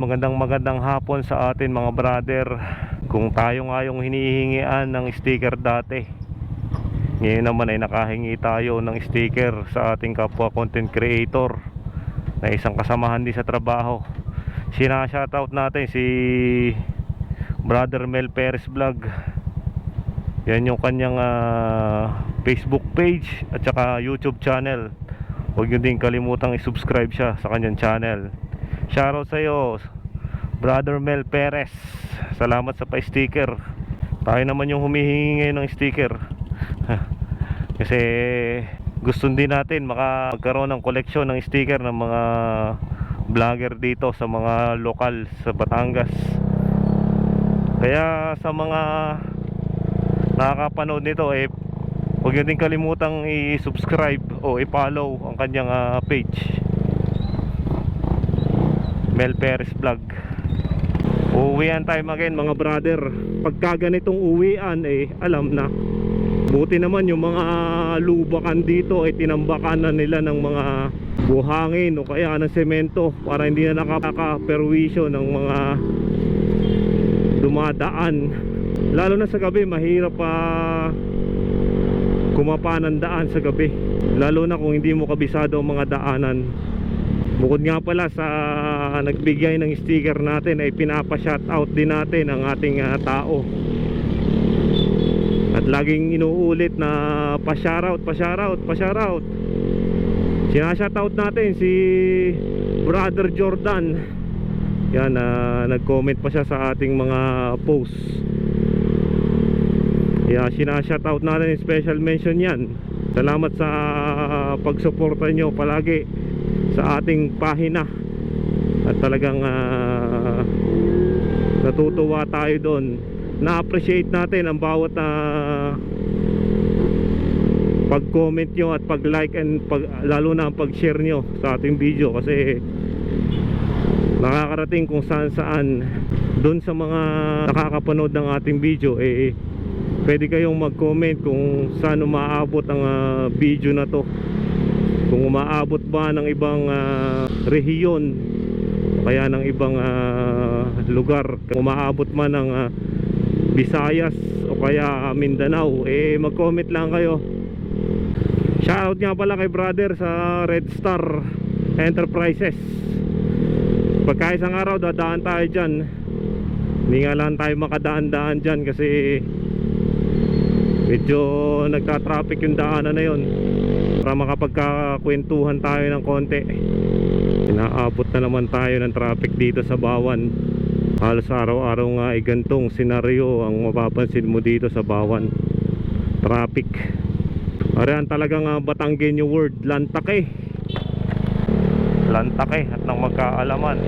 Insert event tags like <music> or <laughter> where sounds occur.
Magandang magandang hapon sa atin mga brother. Kung tayo nga yung hinihingian ng sticker dati Ngayon naman ay nakahingi tayo ng sticker sa ating kapwa content creator Na isang kasamahan din sa trabaho. Sinashoutout natin si Brother Mel Perez Vlog. Yan yung kanyang ah, Facebook page at saka YouTube channel. Huwag nyo din kalimutang i-subscribe siya sa kanyang channel Shoutout sa iyo, Brother Mel Perez. Salamat sa pa-sticker. Tayo naman yung humihingi ngayon ng sticker. <laughs> Kasi gusto din natin maka- magkaroon ng koleksyon ng sticker ng mga vlogger dito sa mga lokal sa Batangas. Kaya sa mga nakakapanood nito eh huwag nyo din kalimutang i-subscribe o i-follow ang kanyang ah, page. Mel Perez Vlog. Uuwian tayo again mga brother. Pagka ganitong uwian eh alam na. Buti naman yung mga lubakan dito ay tinambakan na nila ng mga buhangin o kaya ng semento para hindi na nakaka-perwisyo ng mga dumadaan. Lalo na sa gabi mahirap pa kumapa ng daan sa gabi. Lalo na kung hindi mo kabisado ang mga daanan Bukod nga pala sa nagbigay ng sticker natin ay pinapa-shoutout din natin ang ating ah, tao. At laging inuulit na pa-shoutout, pa-shoutout, pa-shoutout. Sinashoutout natin si Brother Jordan. Yan, ah, nag-comment pa siya sa ating mga posts. Kaya sinashoutout natin special mention yan. Salamat sa pagsuporta nyo palagi sa ating pahina. At talagang ah, natutuwa tayo doon. Na-appreciate natin ang bawat ah, pag-comment nyo at pag-like and pag, lalo na ang pag-share nyo sa ating video. Kasi nakakarating kung saan saan. Doon sa mga nakakapanood ng ating video eh pwede kayong mag-comment kung saan umaabot ang ah, video na to kung umaabot ba ng ibang ah, rehiyon kaya ng ibang ah, lugar. Kung umaabot man ng ah, Visayas o kaya Mindanao eh mag-comment lang kayo. Shoutout nga pala kay brother sa Red Star Enterprises. Pagka isang araw dadaan tayo dyan. Hindi nga lang tayo makadaan-daan dyan kasi medyo nagka-traffic yung daanan na yon para makapagkakwentuhan tayo ng konti. Inaabot na naman tayo ng traffic dito sa Bawan. Halos araw-araw nga ay gantong senaryo ang mapapansin mo dito sa Bawan. Traffic. Ariyan talagang uh, Batanggenyo word lantake lantake at nang magkaalaman